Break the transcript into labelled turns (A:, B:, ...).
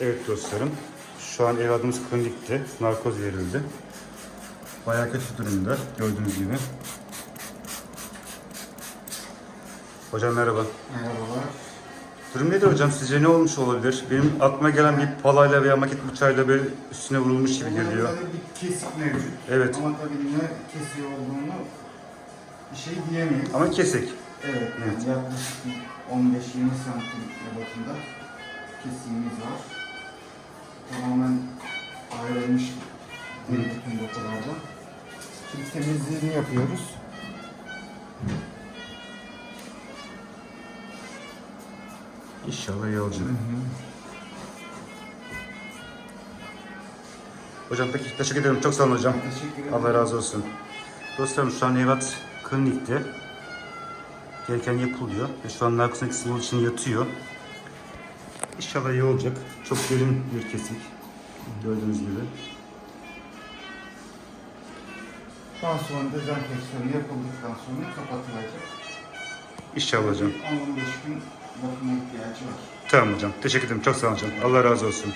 A: Evet dostlarım. Şu an evladımız klinikte. Narkoz verildi. Bayağı kötü durumda gördüğünüz gibi. Hocam merhaba.
B: Merhabalar.
A: Durum nedir hocam? Sizce ne olmuş olabilir? Benim aklıma gelen bir palayla veya maket bıçağıyla böyle üstüne vurulmuş gibi geliyor.
B: Bir kesik mevcut.
A: Evet.
B: Ama tabii ne kesiyor olduğunu bir şey diyemeyiz.
A: Ama kesik.
B: evet,
A: Evet.
B: yaklaşık bir 15-20 santim ebatında kesiğimiz var. Tamamen ayrılmış bütün dokularda. Şimdi temizliğini yapıyoruz.
A: İnşallah iyi olacak. Hocam peki teşekkür ederim. Çok sağ olun hocam.
B: Teşekkür ederim.
A: Allah razı olsun. Dostlarım şu an Nevat klinikte. Gereken yapılıyor. Ve şu an kısmı için yatıyor. İnşallah iyi olacak. Çok derin bir kesik. Gördüğünüz gibi.
B: Daha sonra dezenfeksiyonu yapıldıktan sonra kapatılacak.
A: İnşallah hocam.
B: 10-15 gün bakıma ihtiyacı var.
A: Tamam hocam. Teşekkür ederim. Çok sağ olun hocam. Allah razı olsun.